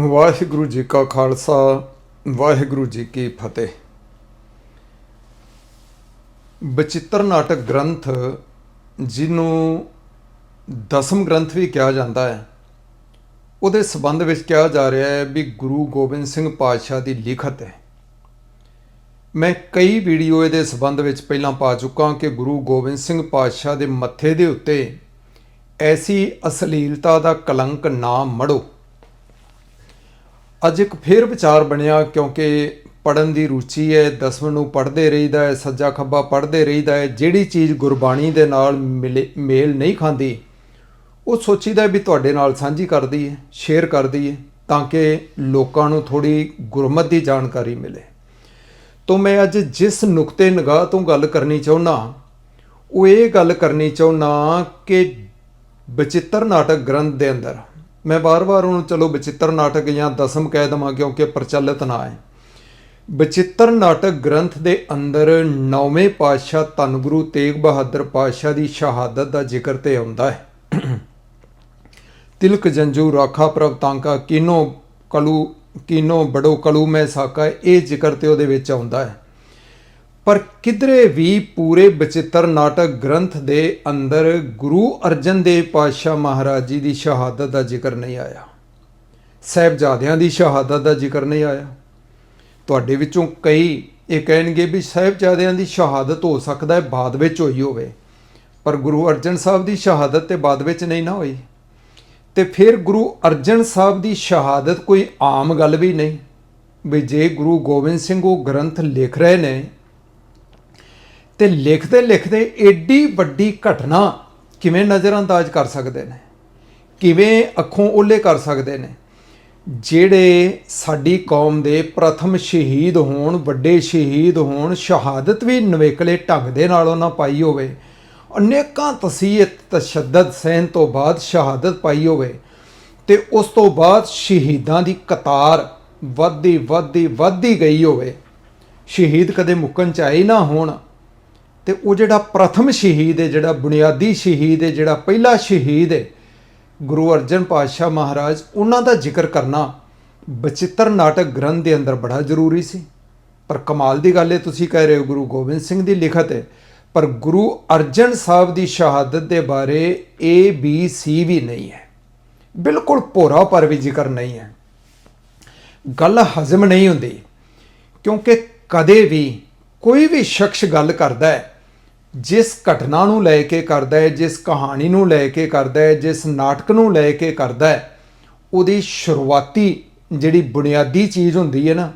ਵਾਹਿਗੁਰੂ ਜੀ ਕਾ ਖਾਲਸਾ, ਵਾਹਿਗੁਰੂ ਜੀ ਕੀ ਫਤਿਹ। ਬਚਿੱਤਰ ਨਾਟਕ ਗ੍ਰੰਥ, ਜਿਹਨੂੰ ਦਸਮ ਗ੍ਰੰਥ ਵੀ ਕਿਹਾ ਜਾਂਦਾ ਹੈ, ਉਹਦੇ ਸਬੰਧ ਵਿੱਚ ਕਿਹਾ ਜਾ ਰਿਹਾ ਹੈ ਵੀ ਗੁਰੂ ਗੋਬਿੰਦ ਸਿੰਘ ਪਾਤਸ਼ਾਹ ਦੀ ਲਿਖਤ ਹੈ। ਮੈਂ ਕਈ ਵੀਡੀਓ ਇਹਦੇ ਸਬੰਧ ਵਿੱਚ ਪਹਿਲਾਂ ਪਾ ਚੁੱਕਾ ਕਿ ਗੁਰੂ ਗੋਬਿੰਦ ਸਿੰਘ ਪਾਤਸ਼ਾਹ ਦੇ ਮੱਥੇ ਦੇ ਉੱਤੇ ਐਸੀ ਅਸ਼ਲੀਲਤਾ ਦਾ ਕਲੰਕ ਨਾ ਮੜੋ। ਅੱਜ ਇੱਕ ਫੇਰ ਵਿਚਾਰ ਬਣਿਆ ਕਿਉਂਕਿ ਪੜਨ ਦੀ ਰੁਚੀ ਹੈ, ਦਸਵੰ ਨੂੰ ਪੜ੍ਹਦੇ ਰਹੀਦਾ ਹੈ, ਸੱਜਾ ਖੱਬਾ ਪੜ੍ਹਦੇ ਰਹੀਦਾ ਹੈ, ਜਿਹੜੀ ਚੀਜ਼ ਗੁਰਬਾਣੀ ਦੇ ਨਾਲ ਮਿਲੇ- ਮੇਲ ਨਹੀਂ ਖਾਂਦੀ, ਉਹ ਸੋਚੀਦਾ ਵੀ ਤੁਹਾਡੇ ਨਾਲ ਸਾਂਝੀ ਕਰਦੀ ਹੈ, ਸ਼ੇਅਰ ਕਰਦੀ ਹੈ, ਤਾਂ ਕਿ ਲੋਕਾਂ ਨੂੰ ਥੋੜੀ ਗੁਰਮਤ ਦੀ ਜਾਣਕਾਰੀ ਮਿਲੇ। ਤੋਂ ਮੈਂ ਅੱਜ ਜਿਸ ਨੁਕਤੇ ਨਿਗਾਹ ਤੋਂ ਗੱਲ ਕਰਨੀ ਚਾਹੁੰਦਾ, ਉਹ ਇਹ ਗੱਲ ਕਰਨੀ ਚਾਹੁੰਦਾ ਕਿ ਬਚਿੱਤਰ ਨਾਟਕ ਗ੍ਰੰਥ ਦੇ ਅੰਦਰ ਮੈਂ ਵਾਰ-ਵਾਰ ਉਹਨੂੰ ਚਲੋ ਬਚਿੱਤਰ ਨਾਟਕ ਜਾਂ ਦਸਮ ਕਹਿ ਦਵਾਂ ਕਿਉਂਕਿ ਪ੍ਰਚਲਿਤ ਨਾ ਹੈ। ਬਚਿੱਤਰ ਨਾਟਕ ਗ੍ਰੰਥ ਦੇ ਅੰਦਰ ਨੌਵੇਂ ਪਾਤਸ਼ਾਹ ਧੰਨ ਗੁਰੂ ਤੇਗ ਬਹਾਦਰ ਪਾਤਸ਼ਾਹ ਦੀ ਸ਼ਹਾਦਤ ਦਾ ਜ਼ਿਕਰ ਤੇ ਆਉਂਦਾ ਹੈ। ਤਿਲਕ ਜੰਜੂ, ਰਾਖਾ ਪ੍ਰਭ ਤਾਂਕਾ, ਕੀਨੋ ਕਲੂ, ਕਿਨੋ ਬੜੋ ਕਲੂ ਮੈਂ ਸਾਕਾ ਇਹ ਜ਼ਿਕਰ ਤੇ ਉਹਦੇ ਵਿੱਚ ਆਉਂਦਾ ਹੈ। ਪਰ ਕਿਧਰੇ ਵੀ ਪੂਰੇ ਬਚਿੱਤਰ ਨਾਟਕ ਗ੍ਰੰਥ ਦੇ ਅੰਦਰ ਗੁਰੂ ਅਰਜਨ ਦੇਵ ਪਾਤਸ਼ਾਹ ਮਹਾਰਾਜ ਜੀ ਦੀ ਸ਼ਹਾਦਤ ਦਾ ਜ਼ਿਕਰ ਨਹੀਂ ਆਇਆ? ਸਹਿਬਜ਼ਾਦਿਆਂ ਦੀ ਸ਼ਹਾਦਤ ਦਾ ਜ਼ਿਕਰ ਨਹੀਂ ਆਇਆ? ਤੁਹਾਡੇ ਵਿੱਚੋਂ ਕਈ ਇਹ ਕਹਿਣਗੇ ਵੀ ਸਹਿਬਜ਼ਾਦਿਆਂ ਦੀ ਸ਼ਹਾਦਤ ਹੋ ਸਕਦਾ ਹੈ, ਬਾਅਦ ਵਿੱਚ ਹੋਈ ਹੋਵੇ। ਪਰ ਗੁਰੂ ਅਰਜਨ ਸਾਹਿਬ ਦੀ ਸ਼ਹਾਦਤ ਤੇ ਬਾਅਦ ਵਿੱਚ ਨਹੀਂ ਨਾ ਹੋਈ। ਤੇ ਫਿਰ ਗੁਰੂ ਅਰਜਨ ਸਾਹਿਬ ਦੀ ਸ਼ਹਾਦਤ ਕੋਈ ਆਮ ਗੱਲ ਵੀ ਨਹੀਂ? ਵੀ ਜੇ ਗੁਰੂ ਗੋਬਿੰਦ ਸਿੰਘ ਉਹ ਗ੍ਰੰਥ ਲਿਖ ਰਹੇ ਨੇ ਤੇ ਲਿਖਦੇ ਲਿਖਦੇ ਏਡੀ ਵੱਡੀ ਘਟਨਾ ਕਿਵੇਂ ਨਜ਼ਰਅੰਦਾਜ਼ ਕਰ ਸਕਦੇ ਨੇ? ਕਿਵੇਂ ਅੱਖੋਂ ਓਲੇ ਕਰ ਸਕਦੇ ਨੇ? ਜਿਹੜੇ ਸਾਡੀ ਕੌਮ ਦੇ ਪ੍ਰਥਮ ਸ਼ਹੀਦ ਹੋਣ, ਵੱਡੇ ਸ਼ਹੀਦ ਹੋਣ, ਸ਼ਹਾਦਤ ਵੀ ਨਵੇਕਲੇ ਢੰਗ ਦੇ ਨਾਲ ਉਹਨਾਂ ਪਾਈ ਹੋਵੇ, ਅਨੇਕਾਂ ਤਸੀਹਤ ਤਸ਼ੱਦਦ ਸਹਿਣ ਤੋਂ ਬਾਅਦ ਸ਼ਹਾਦਤ ਪਾਈ ਹੋਵੇ, ਤੇ ਉਸ ਤੋਂ ਬਾਅਦ ਸ਼ਹੀਦਾਂ ਦੀ ਕਤਾਰ ਵੱਧਦੀ ਵੱਧਦੀ ਵੱਧਦੀ ਗਈ ਹੋਵੇ, ਸ਼ਹੀਦ ਕਦੇ ਮੁੱਕਣ ਚ ਆਏ ਨਾ ਹੋਣ ਤੇ ਉਹ ਜਿਹੜਾ ਪ੍ਰਥਮ ਸ਼ਹੀਦ ਹੈ, ਜਿਹੜਾ ਬੁਨਿਆਦੀ ਸ਼ਹੀਦ ਹੈ, ਜਿਹੜਾ ਪਹਿਲਾ ਸ਼ਹੀਦ ਹੈ, ਗੁਰੂ ਅਰਜਨ ਪਾਤਸ਼ਾਹ ਮਹਾਰਾਜ, ਉਹਨਾਂ ਦਾ ਜ਼ਿਕਰ ਕਰਨਾ ਬਚਿੱਤਰ ਨਾਟਕ ਗ੍ਰੰਥ ਦੇ ਅੰਦਰ ਬੜਾ ਜ਼ਰੂਰੀ ਸੀ। ਪਰ ਕਮਾਲ ਦੀ ਗੱਲ ਹੈ, ਤੁਸੀਂ ਕਹਿ ਰਹੇ ਹੋ ਗੁਰੂ ਗੋਬਿੰਦ ਸਿੰਘ ਦੀ ਲਿਖਤ ਹੈ, ਪਰ ਗੁਰੂ ਅਰਜਨ ਸਾਹਿਬ ਦੀ ਸ਼ਹਾਦਤ ਦੇ ਬਾਰੇ ਏ ਬੀ ਸੀ ਵੀ ਨਹੀਂ ਹੈ। ਬਿਲਕੁਲ ਭੋਰਾ ਪਰ ਵੀ ਜ਼ਿਕਰ ਨਹੀਂ ਹੈ। ਗੱਲ ਹਜ਼ਮ ਨਹੀਂ ਹੁੰਦੀ, ਕਿਉਂਕਿ ਕਦੇ ਵੀ ਕੋਈ ਵੀ ਸ਼ਖਸ ਗੱਲ ਕਰਦਾ ਹੈ, ਜਿਸ ਘਟਨਾ ਨੂੰ ਲੈ ਕੇ ਕਰਦਾ ਹੈ, ਜਿਸ ਕਹਾਣੀ ਨੂੰ ਲੈ ਕੇ ਕਰਦਾ ਹੈ, ਜਿਸ ਨਾਟਕ ਨੂੰ ਲੈ ਕੇ ਕਰਦਾ ਹੈ, ਉਹਦੀ ਸ਼ੁਰੂਆਤੀ ਜਿਹੜੀ ਬੁਨਿਆਦੀ ਚੀਜ਼ ਹੁੰਦੀ ਹੈ ਨਾ,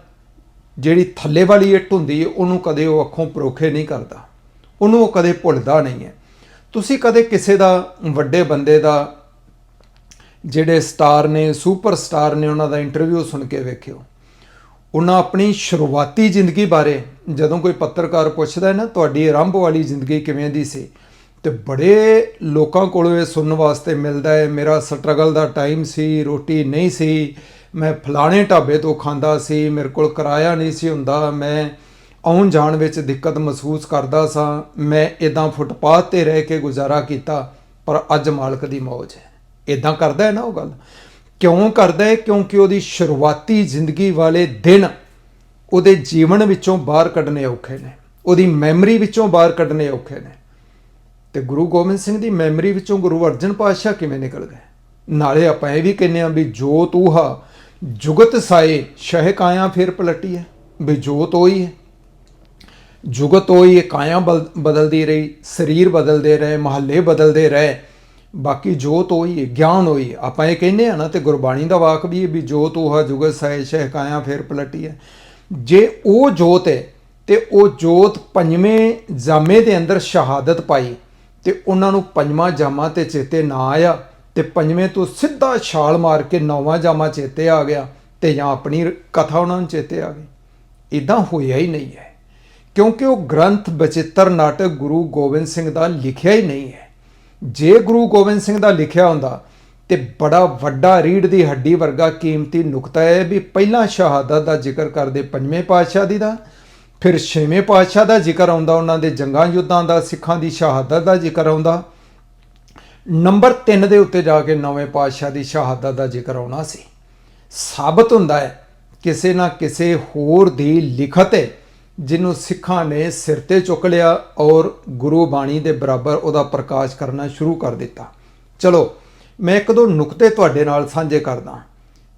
ਜਿਹੜੀ ਥੱਲੇ ਵਾਲੀ ਇੱਟ ਹੁੰਦੀ ਹੈ, ਉਹਨੂੰ ਕਦੇ ਉਹ ਅੱਖੋਂ ਪਰੋਖੇ ਨਹੀਂ ਕਰਦਾ। ਉਹਨੂੰ ਉਹ ਕਦੇ ਭੁੱਲਦਾ ਨਹੀਂ ਹੈ। ਤੁਸੀਂ ਕਦੇ ਕਿਸੇ ਦਾ ਵੱਡੇ ਬੰਦੇ ਦਾ, ਜਿਹੜੇ ਸਟਾਰ ਨੇ ਸੁਪਰਸਟਾਰ ਨੇ, ਉਹਨਾਂ ਦਾ ਇੰਟਰਵਿਊ ਸੁਣ ਕੇ ਵੇਖਿਓ। ਉਹਨਾਂ ਆਪਣੀ ਸ਼ੁਰੂਆਤੀ ਜ਼ਿੰਦਗੀ ਬਾਰੇ ਜਦੋਂ ਕੋਈ ਪੱਤਰਕਾਰ ਪੁੱਛਦਾ ਹੈ ਨਾ, ਤੁਹਾਡੀ ਆਰੰਭ ਵਾਲੀ ਜ਼ਿੰਦਗੀ ਕਿਵੇਂ ਦੀ ਸੀ? ਤੇ ਬੜੇ ਲੋਕਾਂ ਕੋਲੋਂ ਇਹ ਸੁਣਨ ਵਾਸਤੇ ਮਿਲਦਾ ਹੈ, ਮੇਰਾ ਸਟਰਗਲ ਦਾ ਟਾਈਮ ਸੀ, ਰੋਟੀ ਨਹੀਂ ਸੀ, ਮੈਂ ਫਲਾਣੇ ਢਾਬੇ ਤੋਂ ਖਾਂਦਾ ਸੀ, ਮੇਰੇ ਕੋਲ ਕਿਰਾਇਆ ਨਹੀਂ ਸੀ ਹੁੰਦਾ, ਮੈਂ ਆਉਣ ਜਾਣ ਵਿੱਚ ਦਿੱਕਤ ਮਹਿਸੂਸ ਕਰਦਾ ਸਾਂ, ਮੈਂ ਇਦਾਂ ਫੁੱਟਪਾਥ ਤੇ ਰਹਿ ਕੇ ਗੁਜ਼ਾਰਾ ਕੀਤਾ, ਪਰ ਅੱਜ ਮਾਲਕ ਦੀ ਮੌਜ ਹੈ। ਇਦਾਂ ਕਰਦਾ ਹੈ ਨਾ ਉਹ ਗੱਲ? ਕਿਉਂ ਕਰਦਾ ਹੈ? ਕਿਉਂਕਿ ਉਹਦੀ ਸ਼ੁਰੂਆਤੀ ਜ਼ਿੰਦਗੀ ਵਾਲੇ ਦਿਨ ਉਹਦੇ ਜੀਵਨ ਵਿੱਚੋਂ ਬਾਹਰ ਕੱਢਣੇ ਔਖੇ ਨੇ। ਉਹਦੀ ਮੈਮਰੀ ਵਿੱਚੋਂ ਬਾਹਰ ਕੱਢਣੇ ਔਖੇ ਨੇ। ਤੇ ਗੁਰੂ ਗੋਬਿੰਦ ਸਿੰਘ ਦੀ ਮੈਮਰੀ ਵਿੱਚੋਂ ਗੁਰੂ ਅਰਜਨ ਪਾਤਸ਼ਾਹ ਕਿਵੇਂ ਨਿਕਲ ਗਏ? ਨਾਲੇ ਆਪਾਂ ਇਹ ਵੀ ਕਹਿੰਦੇ ਆ ਵੀ ਜੋ ਤੂਹਾ ਜੁਗਤ ਸਾਏ, ਸ਼ਹਿ ਕਾਇਆ ਫਿਰ ਪਲਟੀ ਹੈ। ਵੀ ਜੋਤ ਹੋਈ ਹੈ। ਜੁਗਤ ਹੋਈ ਹੈ, ਕਾਇਆ ਬਲ- ਬਦਲਦੀ ਰਹੀ, ਸਰੀਰ ਬਦਲਦੇ ਰਹੇ, ਮਹੱਲੇ ਬਦਲਦੇ ਰਹੇ। ਬਾਕੀ ਜੋਤ ਹੋਈ ਹੈ ਗਿਆਨ ਹੋਈ, ਆਪਾਂ ਇਹ ਕਹਿੰਦੇ ਆ ਨਾ ਤੇ ਗੁਰਬਾਣੀ ਦਾ ਵਾਕ ਵੀ ਹੈ ਵੀ ਜੋਤ ਉਹ ਜੁਗਤ ਸਾਏ ਸ਼ਹਿ ਸ਼ਹਿਕਾਇਆ ਫਿਰ ਪਲਟੀ ਹੈ। ਜੇ ਉਹ ਜੋਤ ਹੈ ਤੇ ਉਹ ਜੋਤ ਪੰਜਵੇਂ ਜਾਮੇ ਦੇ ਅੰਦਰ ਸ਼ਹਾਦਤ ਪਾਈ ਤੇ ਉਹਨਾਂ ਨੂੰ ਪੰਜਵਾਂ ਜਾਮਾ ਤੇ ਚੇਤੇ ਨਾ ਆਇਆ ਤੇ ਪੰਜਵੇਂ ਤੋਂ ਸਿੱਧਾ ਛਾਲ ਮਾਰ ਕੇ ਨੌਵਾਂ ਜਾਮਾ ਚੇਤੇ ਆ ਗਿਆ ਤੇ ਜਾਂ ਆਪਣੀ ਕਥਾ ਉਹਨਾਂ ਨੂੰ ਚੇਤੇ ਆ ਗਈ। ਇਦਾਂ ਹੋਇਆ ਹੀ ਨਹੀਂ ਹੈ। ਕਿਉਂਕਿ ਉਹ ਗ੍ਰੰਥ, ਬਚਿੱਤਰ, ਨਾਟਕ ਗੁਰੂ ਗੋਬਿੰਦ ਸਿੰਘ ਦਾ ਲਿਖਿਆ ਹੀ ਨਹੀਂ ਹੈ। ਜੇ ਗੁਰੂ ਗੋਬਿੰਦ ਸਿੰਘ ਦਾ ਲਿਖਿਆ ਹੁੰਦਾ ਤੇ ਬੜਾ ਵੱਡਾ ਰੀੜ ਦੀ ਹੱਡੀ ਵਰਗਾ ਕੀਮਤੀ ਨੁਕਤਾ ਹੈ ਵੀ ਪਹਿਲਾਂ ਸ਼ਹਾਦਤ ਦਾ ਜ਼ਿਕਰ ਕਰਦੇ ਪੰਜਵੇਂ ਪਾਤਸ਼ਾਹ ਦੀ ਦਾ, ਫਿਰ ਛੇਵੇਂ ਪਾਤਸ਼ਾਹ ਦਾ ਜ਼ਿਕਰ ਆਉਂਦਾ, ਉਹਨਾਂ ਦੇ ਜੰਗਾਂ ਯੁੱਧਾਂ ਦਾ, ਸਿੱਖਾਂ ਦੀ ਸ਼ਹਾਦਤ ਦਾ ਜ਼ਿਕਰ ਆਉਂਦਾ। ਨੰਬਰ 3 ਦੇ ਉੱਤੇ ਜਾ ਕੇ ਨਵੇਂ ਪਾਤਸ਼ਾਹ ਦੀ ਸ਼ਹਾਦਤ ਦਾ ਜ਼ਿਕਰ ਆਉਣਾ ਸੀ। ਸਾਬਤ ਹੁੰਦਾ ਹੈ, ਕਿਸੇ ਨਾ ਕਿਸੇ ਹੋਰ ਦੀ ਲਿਖਤ ਹੈ ਜਿਹਨੂੰ ਸਿੱਖਾਂ ਨੇ ਸਿਰ ਤੇ ਚੁੱਕ ਲਿਆ ਔਰ ਗੁਰੂ ਬਾਣੀ ਦੇ ਬਰਾਬਰ ਉਹਦਾ ਪ੍ਰਕਾਸ਼ ਕਰਨਾ ਸ਼ੁਰੂ ਕਰ ਦਿੱਤਾ। ਚਲੋ, ਮੈਂ ਇੱਕ ਦੋ ਨੁਕਤੇ ਤੁਹਾਡੇ ਨਾਲ ਸਾਂਝੇ ਕਰਦਾ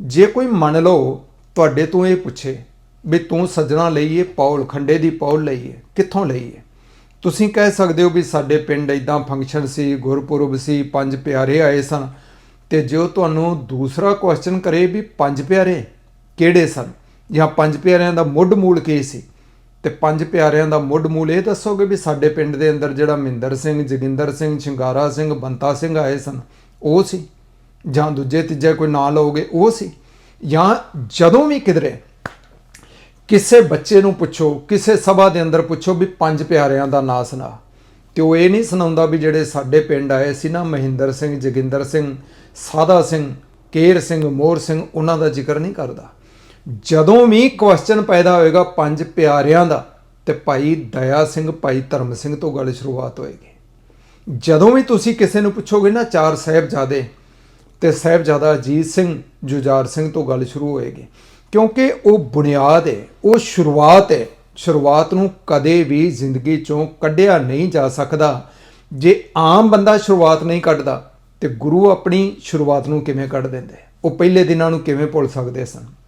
ਜੇ ਕੋਈ ਮੰਨ ਲਓ ਤੁਹਾਡੇ ਤੋਂ ਇਹ ਪੁੱਛੇ ਵੀ ਤੂੰ ਸੱਜਣਾ ਲਈਏ ਪੌਲ ਖੰਡੇ ਦੀ ਪੌਲ ਲਈਏ ਕਿੱਥੋਂ ਲਈਏ ਤੁਸੀਂ ਕਹਿ ਸਕਦੇ ਹੋ ਵੀ ਸਾਡੇ ਪਿੰਡ ਇਦਾਂ ਫੰਕਸ਼ਨ ਸੀ, ਗੁਰਪੁਰਬ ਸੀ, ਪੰਜ ਪਿਆਰੇ ਆਏ ਸਨ ਤੇ ਜੋ ਤੁਹਾਨੂੰ ਦੂਸਰਾ ਕੁਐਸਚਨ ਕਰੇ ਵੀ ਪੰਜ ਪਿਆਰੇ ਕਿਹੜੇ ਸਨ ਜਾਂ ਪੰਜ ਪਿਆਰਿਆਂ ਦਾ ਮੁੱਢ ਮੂਲ ਕੀ ਸੀ? ਤੇ ਪੰਜ ਪਿਆਰਿਆਂ ਦਾ ਮੁੱਢ ਮੂਲ ਇਹ ਦੱਸੋਗੇ ਵੀ ਸਾਡੇ ਪਿੰਡ ਦੇ ਅੰਦਰ ਜਿਹੜਾ ਮਹਿੰਦਰ ਸਿੰਘ, ਜੋਗਿੰਦਰ ਸਿੰਘ, ਸ਼ਿੰਗਾਰਾ ਸਿੰਘ, ਬੰਤਾ ਸਿੰਘ ਆਏ ਸਨ, ਉਹ ਸੀ। ਜਾਂ ਦੂਜੇ, ਤੀਜੇ ਕੋਈ ਨਾਂ ਲਓਗੇ, ਉਹ ਸੀ। ਜਾਂ ਜਦੋਂ ਵੀ ਕਿਧਰੇ ਕਿਸੇ ਬੱਚੇ ਨੂੰ ਪੁੱਛੋ, ਕਿਸੇ ਸਭਾ ਦੇ ਅੰਦਰ ਪੁੱਛੋ ਵੀ ਪੰਜ ਪਿਆਰਿਆਂ ਦਾ ਨਾਂ ਸੁਣਾ। ਤੇ ਉਹ ਇਹ ਨਹੀਂ ਸੁਣਾਉਂਦਾ ਵੀ ਜਿਹੜੇ ਸਾਡੇ ਪਿੰਡ ਆਏ ਸੀ ਨਾ, ਮਹਿੰਦਰ ਸਿੰਘ, ਜੋਗਿੰਦਰ ਸਿੰਘ ਸਾਦਾ ਸਿੰਘ, ਕੇਰ ਸਿੰਘ, ਮੋਹਰ ਸਿੰਘ, ਉਹਨਾਂ ਦਾ ਜ਼ਿਕਰ ਨਹੀਂ ਕਰਦਾ। ਜਦੋਂ ਵੀ ਕੁਐਸਚਨ ਪੈਦਾ ਹੋਏਗਾ ਪੰਜ ਪਿਆਰਿਆਂ ਦਾ, ਤੇ ਭਾਈ ਦਇਆ ਸਿੰਘ, ਭਾਈ ਧਰਮ ਸਿੰਘ ਤੋਂ ਗੱਲ ਸ਼ੁਰੂਆਤ ਹੋਏਗੀ। ਜਦੋਂ ਵੀ ਤੁਸੀਂ ਕਿਸੇ ਨੂੰ ਪੁੱਛੋਗੇ ਨਾ ਚਾਰ ਸਾਹਿਬਜ਼ਾਦੇ, ਤੇ ਸਾਹਿਬਜ਼ਾਦਾ ਅਜੀਤ ਸਿੰਘ, ਜੁਝਾਰ ਸਿੰਘ ਤੋਂ ਗੱਲ ਸ਼ੁਰੂ ਹੋਏਗੀ। ਕਿਉਂਕਿ ਉਹ ਬੁਨਿਆਦ ਹੈ, ਉਹ ਸ਼ੁਰੂਆਤ ਹੈ, ਸ਼ੁਰੂਆਤ ਨੂੰ ਕਦੇ ਵੀ ਜ਼ਿੰਦਗੀ ਚੋਂ ਕੱਢਿਆ ਨਹੀਂ ਜਾ ਸਕਦਾ। ਜੇ ਆਮ ਬੰਦਾ ਸ਼ੁਰੂਆਤ ਨਹੀਂ ਕੱਢਦਾ, ਤੇ ਗੁਰੂ ਆਪਣੀ ਸ਼ੁਰੂਆਤ ਨੂੰ ਕਿਵੇਂ ਕੱਢ ਦਿੰਦੇ? ਉਹ ਪਹਿਲੇ ਦਿਨਾਂ ਨੂੰ ਕਿਵੇਂ ਭੁੱਲ ਸਕਦੇ ਸਨ?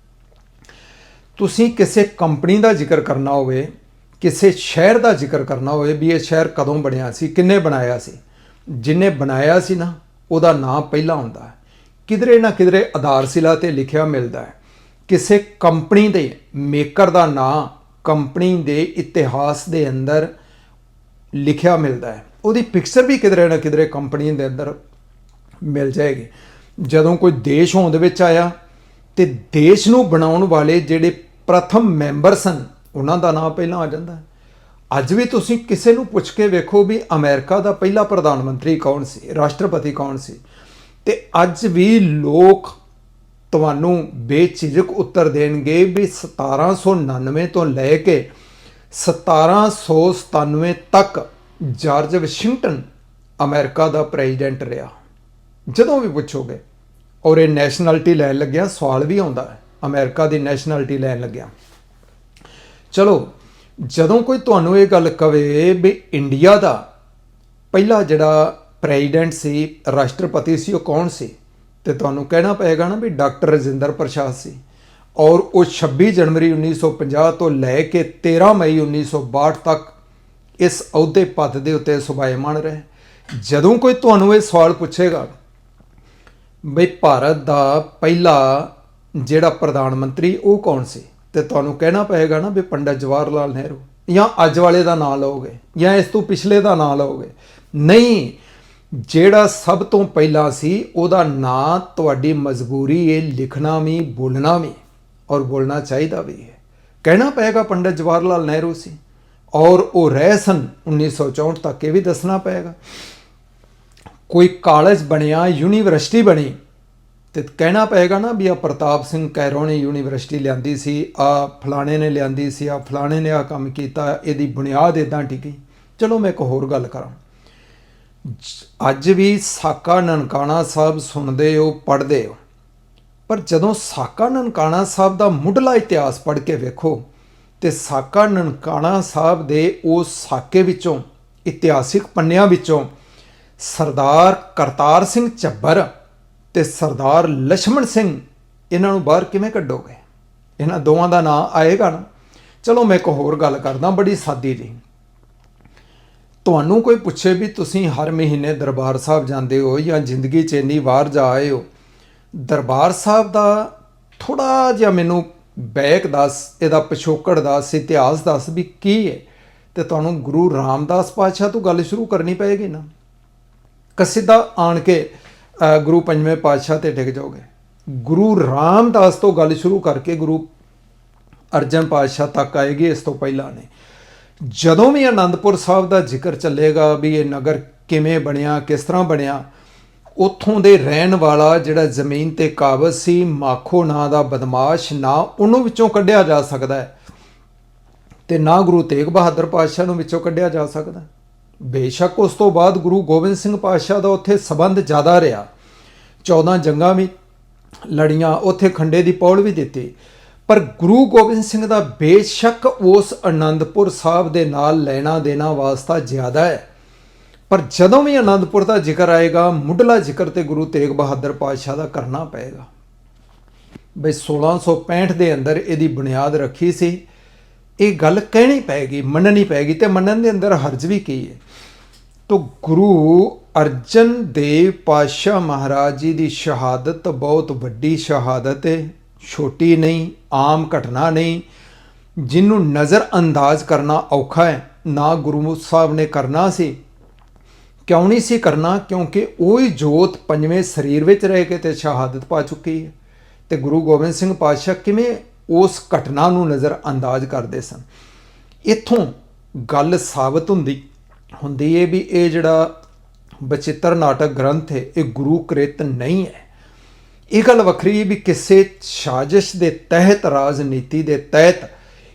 ਤੁਸੀਂ ਕਿਸੇ ਕੰਪਨੀ ਦਾ ਜ਼ਿਕਰ ਕਰਨਾ ਹੋਵੇ, ਕਿਸੇ ਸ਼ਹਿਰ ਦਾ ਜ਼ਿਕਰ ਕਰਨਾ ਹੋਵੇ ਵੀ ਇਹ ਸ਼ਹਿਰ ਕਦੋਂ ਬਣਿਆ ਸੀ, ਕਿੰਨੇ ਬਣਾਇਆ ਸੀ। ਜਿਨੇ ਬਣਾਇਆ ਸੀ ਨਾ, ਉਹਦਾ ਨਾਮ ਪਹਿਲਾਂ ਹੁੰਦਾ ਹੈ। ਕਿਧਰੇ ਨਾ ਕਿਧਰੇ ਆਧਾਰਸ਼ਿਲਾ ਤੇ ਲਿਖਿਆ ਮਿਲਦਾ ਹੈ। ਕਿਸੇ ਕੰਪਨੀ ਦੇ ਮੇਕਰ ਦਾ ਨਾਮ ਕੰਪਨੀ ਦੇ ਇਤਿਹਾਸ ਦੇ ਅੰਦਰ ਲਿਖਿਆ ਮਿਲਦਾ ਹੈ। ਉਹਦੀ ਪਿਕਚਰ ਵੀ ਕਿਧਰੇ ਨਾ ਕਿਧਰੇ ਕੰਪਨੀ ਦੇ ਅੰਦਰ ਮਿਲ ਜਾਏਗੀ। ਜਦੋਂ ਕੋਈ ਦੇਸ਼ ਹੋਂਦ ਵਿੱਚ ਆਇਆ ਤੇ ਦੇਸ਼ ਨੂੰ ਬਣਾਉਣ ਵਾਲੇ ਜਿਹੜੇ ਪ੍ਰਥਮ ਮੈਂਬਰ ਸਨ। ਉਹਨਾਂ ਦਾ ਨਾਮ ਪਹਿਲਾਂ ਆ ਜਾਂਦਾ ਹੈ। ਅੱਜ ਵੀ ਤੁਸੀਂ ਕਿਸੇ ਨੂੰ ਪੁੱਛ ਕੇ ਵੇਖੋ ਵੀ ਅਮਰੀਕਾ ਦਾ ਪਹਿਲਾ ਪ੍ਰਧਾਨ ਮੰਤਰੀ ਕੌਣ ਸੀ, ਰਾਸ਼ਟਰਪਤੀ ਕੌਣ ਸੀ। ਤੇ ਅੱਜ ਵੀ ਲੋਕ ਤੁਹਾਨੂੰ ਬੇਝਿਜਕ ਉੱਤਰ ਦੇਣਗੇ ਵੀ 1799 ਤੋਂ ਲੈ ਕੇ 1797 ਤੱਕ ਜਾਰਜ ਵਾਸ਼ਿੰਗਟਨ ਅਮਰੀਕਾ ਦਾ ਪ੍ਰੈਜ਼ੀਡੈਂਟ ਰਿਹਾ। ਜਦੋਂ ਵੀ ਪੁੱਛੋਗੇ, ਔਰ ਇਹ ਨੈਸ਼ਨੈਲਿਟੀ ਲੈਣ ਲੱਗਿਆ ਸਵਾਲ ਵੀ ਆਉਂਦਾ ਹੈ। ਅਮਰੀਕਾ ਦੀ ਨੈਸ਼ਨੈਲਿਟੀ ਲੈਣ ਲੱਗਿਆ। ਚਲੋ, ਜਦੋਂ ਕੋਈ ਤੁਹਾਨੂੰ ਇਹ ਗੱਲ ਕਵੇ ਵੀ ਇੰਡੀਆ ਦਾ ਪਹਿਲਾ ਜਿਹੜਾ ਪ੍ਰੈਜ਼ੀਡੈਂਟ ਸੀ, ਰਾਸ਼ਟਰਪਤੀ ਸੀ, ਉਹ ਕੌਣ ਸੀ? ਤੇ ਤੁਹਾਨੂੰ ਕਹਿਣਾ ਪਏਗਾ ਨਾ ਵੀ ਡਾਕਟਰ ਰਜਿੰਦਰ ਪ੍ਰਸਾਦ ਸੀ। ਔਰ ਉਹ 26 ਜਨਵਰੀ 1950 ਤੋਂ ਲੈ ਕੇ 13 ਮਈ 1962 ਤੱਕ ਇਸ ਅਹੁਦੇ ਪਦ ਦੇ ਉੱਤੇ ਸੁਭਾਇਮਾਨ ਰਹੇ। ਜਦੋਂ ਕੋਈ ਤੁਹਾਨੂੰ ਇਹ ਸਵਾਲ ਪੁੱਛੇਗਾ ਬਈ ਭਾਰਤ ਦਾ ਪਹਿਲਾ ਜਿਹੜਾ ਪ੍ਰਧਾਨ ਮੰਤਰੀ, ਉਹ ਕੌਣ ਸੀ? ਤੇ ਤੁਹਾਨੂੰ ਕਹਿਣਾ ਪਏਗਾ ਨਾ ਵੀ ਪੰਡਤ ਜਵਾਹਰ ਲਾਲ ਨਹਿਰੂ, ਜਾਂ ਅੱਜ ਵਾਲੇ ਦਾ ਨਾਂ ਲਓਗੇ, ਜਾਂ ਇਸ ਤੋਂ ਪਿਛਲੇ ਦਾ ਨਾਂ ਲਓਗੇ। ਨਹੀਂ, ਜਿਹੜਾ ਸਭ ਤੋਂ ਪਹਿਲਾਂ ਸੀ, ਉਹਦਾ ਨਾਂ ਤੁਹਾਡੀ ਮਜਬੂਰੀ ਹੈ ਲਿਖਣਾ ਵੀ, ਬੋਲਣਾ ਵੀ, ਔਰ ਬੋਲਣਾ ਚਾਹੀਦਾ ਵੀ ਹੈ ਕਹਿਣਾ ਪਏਗਾ ਪੰਡਤ ਜਵਾਹਰ ਲਾਲ ਨਹਿਰੂ ਸੀ, ਔਰ ਉਹ ਰਹਿ ਸਨ 1964 ਤੱਕ, ਇਹ ਵੀ ਦੱਸਣਾ ਪਏਗਾ। ਕੋਈ ਕਾਲਜ ਬਣਿਆ, ਯੂਨੀਵਰਸਿਟੀ ਬਣੀ ਤੇ ਕਹਿਣਾ ਪਏਗਾ ਨਾ ਵੀ ਆ ਪ੍ਰਤਾਪ ਸਿੰਘ ਕੈਰੋਣੀ ਯੂਨੀਵਰਸਿਟੀ ਲਿਆਂਦੀ ਸੀ ਆ ਫਲਾਣੇ ਨੇ ਲਿਆਂਦੀ ਸੀ ਆ ਫਲਾਣੇ ਨੇ ਆ ਕੰਮ ਕੀਤਾ, ਇਹਦੀ ਬੁਨਿਆਦ ਇਦਾਂ ਟਿਕੀ। ਚਲੋ ਮੈਂ ਇੱਕ ਹੋਰ ਗੱਲ ਕਰਾਂ। ਜ- ਅੱਜ ਵੀ ਸਾਕਾ ਨਨਕਾਣਾ ਸਾਹਿਬ ਸੁਣਦੇ ਹੋ, ਪੜ੍ਹਦੇ ਹੋ। ਪਰ ਜਦੋਂ ਸਾਕਾ ਨਨਕਾਣਾ ਸਾਹਿਬ ਦਾ ਮੁੱਢਲਾ ਇਤਿਹਾਸ ਪੜ੍ਹ ਕੇ ਵੇਖੋ, ਤੇ ਸਾਕਾ ਨਨਕਾਣਾ ਸਾਹਿਬ ਦੇ ਉਸ ਸਾਕੇ ਵਿੱਚੋਂ, ਇਤਿਹਾਸਿਕ ਪੰਨਿਆਂ ਵਿੱਚੋਂ ਸਰਦਾਰ ਕਰਤਾਰ ਸਿੰਘ ਝੱਬਰ ਤੇ ਸਰਦਾਰ ਲక్ష్మణ ਸਿੰਘ ਇਹਨਾਂ ਨੂੰ ਬਾਹਰ ਕਿਵੇਂ ਕੱਢੋਗੇ? ਇਹਨਾਂ ਦੋਵਾਂ ਦਾ ਨਾਂ ਆਏਗਾ ਨਾ? ਚਲੋ ਮੈਂ ਇੱਕ ਹੋਰ ਗੱਲ ਕਰਦਾ, ਬੜੀ ਸਾਦੀ ਜੀ ਤੁਹਾਨੂੰ ਕੋਈ ਪੁੱਛੇ ਵੀ ਤੁਸੀਂ ਹਰ ਮਹੀਨੇ ਦਰਬਾਰ ਸਾਹਿਬ ਜਾਂਦੇ ਹੋ ਜਾਂ ਜ਼ਿੰਦਗੀ 'ਚ ਇੰਨੀ ਵਾਰ ਜਾ ਆਏ ਹੋ, ਦਰਬਾਰ ਸਾਹਿਬ ਦਾ ਥੋੜਾ ਜਿਹਾ ਮੈਨੂੰ ਬੈਕ ਦੱਸ, ਇਹਦਾ ਪਿਛੋਕੜ ਦੱਸ, ਇਤਿਹਾਸ ਦੱਸ ਵੀ ਕੀ ਹੈ? ਤੇ ਤੁਹਾਨੂੰ ਗੁਰੂ ਰਾਮਦਾਸ ਪਾਤਸ਼ਾਹ ਤੋਂ ਗੱਲ ਸ਼ੁਰੂ ਕਰਨੀ ਪਏਗੀ ਨਾ? ਕਸਿੱਧਾ ਆਣ ਕੇ ਗੁਰੂ ਪੰਜਵੇਂ ਪਾਤਸ਼ਾਹ ਤੇ ਟਿਕ ਜਾਓਗੇ। ਗੁਰੂ ਰਾਮਦਾਸ ਤੋਂ ਗੱਲ ਸ਼ੁਰੂ ਕਰਕੇ ਗੁਰੂ ਅਰਜਨ ਪਾਤਸ਼ਾਹ ਤੱਕ ਆਏਗੀ, ਇਸ ਤੋਂ ਪਹਿਲਾਂ ਨੇ ਜਦੋਂ ਵੀ ਆਨੰਦਪੁਰ ਸਾਹਿਬ ਦਾ ਜ਼ਿਕਰ ਚੱਲੇਗਾ ਵੀ ਇਹ ਨਗਰ ਕਿਵੇਂ ਬਣਿਆ, ਕਿਸ ਤਰ੍ਹਾਂ ਬਣਿਆ, ਉੱਥੋਂ ਦੇ ਰਹਿਣ ਵਾਲਾ ਜਿਹੜਾ ਜ਼ਮੀਨ ਤੇ ਕਾਬਜ਼ ਸੀ, ਮਾਖੋ ਨਾਂ ਦਾ ਬਦਮਾਸ਼ ਨਾ ਉਹਨੂੰ ਵਿੱਚੋਂ ਕੱਢਿਆ ਜਾ ਸਕਦਾ ਹੈ ਤੇ ਨਾ ਗੁਰੂ ਤੇਗ ਬਹਾਦਰ ਪਾਤਸ਼ਾਹ ਨੂੰ ਵਿੱਚੋਂ ਕੱਢਿਆ ਜਾ ਸਕਦਾ ਬੇਸ਼ੱਕ ਉਸ ਤੋਂ ਬਾਅਦ ਗੁਰੂ ਗੋਬਿੰਦ ਸਿੰਘ ਪਾਤਸ਼ਾਹ ਦਾ ਉੱਥੇ ਸਬੰਧ ਜ਼ਿਆਦਾ ਰਿਹਾ। 14 ਜੰਗਾਂ ਵੀ ਲੜੀਆਂ, ਉੱਥੇ ਖੰਡੇ ਦੀ ਪੌੜ ਵੀ ਦਿੱਤੀ। ਪਰ ਗੁਰੂ ਗੋਬਿੰਦ ਸਿੰਘ ਦਾ ਬੇਸ਼ੱਕ ਉਸ ਆਨੰਦਪੁਰ ਸਾਹਿਬ ਦੇ ਨਾਲ ਲੈਣਾ ਦੇਣਾ ਵਾਸਤਾ ਜ਼ਿਆਦਾ ਹੈ। ਪਰ ਜਦੋਂ ਵੀ ਆਨੰਦਪੁਰ ਦਾ ਜ਼ਿਕਰ ਆਏਗਾ, ਮੁੱਢਲਾ ਜ਼ਿਕਰ ਤੇ ਗੁਰੂ ਤੇਗ ਬਹਾਦਰ ਪਾਤਸ਼ਾਹ ਦਾ ਕਰਨਾ ਪਏਗਾ। ਬਈ 1665 ਦੇ ਅੰਦਰ ਇਹਦੀ ਬੁਨਿਆਦ ਰੱਖੀ ਸੀ। ਇਹ ਗੱਲ ਕਹਿਣੀ ਪੈਗੀ, ਮੰਨਣੀ ਪੈਗੀ ਤੇ ਮੰਨਣ ਦੇ ਅੰਦਰ ਹਰਜ ਵੀ ਕੀ ਹੈ? ਤੋ ਗੁਰੂ ਅਰਜਨ ਦੇਵ ਪਾਤਸ਼ਾਹ ਮਹਾਰਾਜ ਜੀ ਦੀ ਸ਼ਹਾਦਤ ਬਹੁਤ ਵੱਡੀ ਸ਼ਹਾਦਤ ਹੈ। ਛੋਟੀ ਨਹੀਂ, ਆਮ ਘਟਨਾ ਨਹੀਂ। ਜਿਹਨੂੰ ਨਜ਼ਰ ਅੰਦਾਜ਼ ਕਰਨਾ ਔਖਾ ਹੈ, ਨਾ ਗੁਰੂ ਸਾਹਿਬ ਨੇ ਕਰਨਾ ਸੀ। ਕਿਉਂ ਨਹੀਂ ਸੀ ਕਰਨਾ? ਕਿਉਂਕਿ ਉਹ ਹੀ ਜੋਤ ਪੰਜਵੇਂ ਸਰੀਰ ਵਿੱਚ ਰਹਿ ਕੇ ਤੇ ਸ਼ਹਾਦਤ ਪਾ ਚੁੱਕੀ ਹੈ। ਤੇ ਗੁਰੂ ਗੋਬਿੰਦ ਸਿੰਘ ਪਾਤਸ਼ਾਹ ਕਿਵੇਂ ਉਸ ਘਟਨਾ ਨੂੰ ਨਜ਼ਰ ਅੰਦਾਜ਼ ਕਰਦੇ ਸਨ। ਇੱਥੋਂ ਗੱਲ ਸਾਬਤ ਹੁੰਦੀ ਹੁੰਦੀ ਹੈ ਵੀ ਇਹ ਜਿਹੜਾ ਬਚਿੱਤਰ ਨਾਟਕ ਗ੍ਰੰਥ ਹੈ, ਇਹ ਗੁਰੂ ਕ੍ਰਿਤ ਨਹੀਂ ਹੈ। ਇਹ ਗੱਲ ਵੱਖਰੀ ਹੈ ਵੀ ਕਿਸੇ ਸਾਜ਼ਿਸ਼ ਦੇ ਤਹਿਤ, ਰਾਜਨੀਤੀ ਦੇ ਤਹਿਤ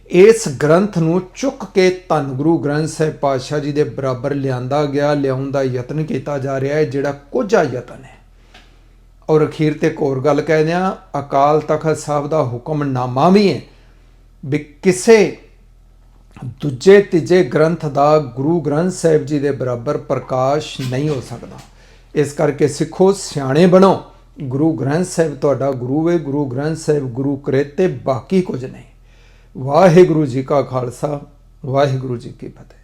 ਇਸ ਗ੍ਰੰਥ ਨੂੰ ਚੁੱਕ ਕੇ ਧੰਨ ਗੁਰੂ ਗ੍ਰੰਥ ਸਾਹਿਬ ਪਾਤਸ਼ਾਹ ਜੀ ਦੇ ਬਰਾਬਰ ਲਿਆਂਦਾ ਗਿਆ, ਲਿਆਉਣ ਦਾ ਯਤਨ ਕੀਤਾ ਜਾ ਰਿਹਾ ਹੈ, ਜਿਹੜਾ ਕੋਝਾ ਯਤਨ ਹੈ। ਔਰ ਅਖੀਰ ਤੇ ਇੱਕ ਹੋਰ ਗੱਲ ਕਹਿੰਦੇ ਆ ਅਕਾਲ ਤਖਤ ਸਾਹਿਬ ਦਾ ਹੁਕਮਨਾਮਾ ਵੀ ਹੈ ਵੀ ਕਿਸੇ ਦੂਜੇ ਤੀਜੇ ਗ੍ਰੰਥ ਦਾ ਗੁਰੂ ਗ੍ਰੰਥ ਸਾਹਿਬ ਜੀ ਦੇ ਬਰਾਬਰ ਪ੍ਰਕਾਸ਼ ਨਹੀਂ ਹੋ ਸਕਦਾ। ਇਸ ਕਰਕੇ ਸਿੱਖੋ, ਸਿਆਣੇ ਬਣੋ। ਗੁਰੂ ਗ੍ਰੰਥ ਸਾਹਿਬ ਤੁਹਾਡਾ ਗੁਰੂ ਹੈ ਗੁਰੂ ਗ੍ਰੰਥ ਸਾਹਿਬ ਗੁਰੂ ਕਰੇ ਤੇ ਬਾਕੀ ਕੁਝ ਨਹੀਂ। ਵਾਹਿਗੁਰੂ ਜੀ ਕਾ ਖਾਲਸਾ, ਵਾਹਿਗੁਰੂ ਜੀ ਕੀ ਫਤਿਹ।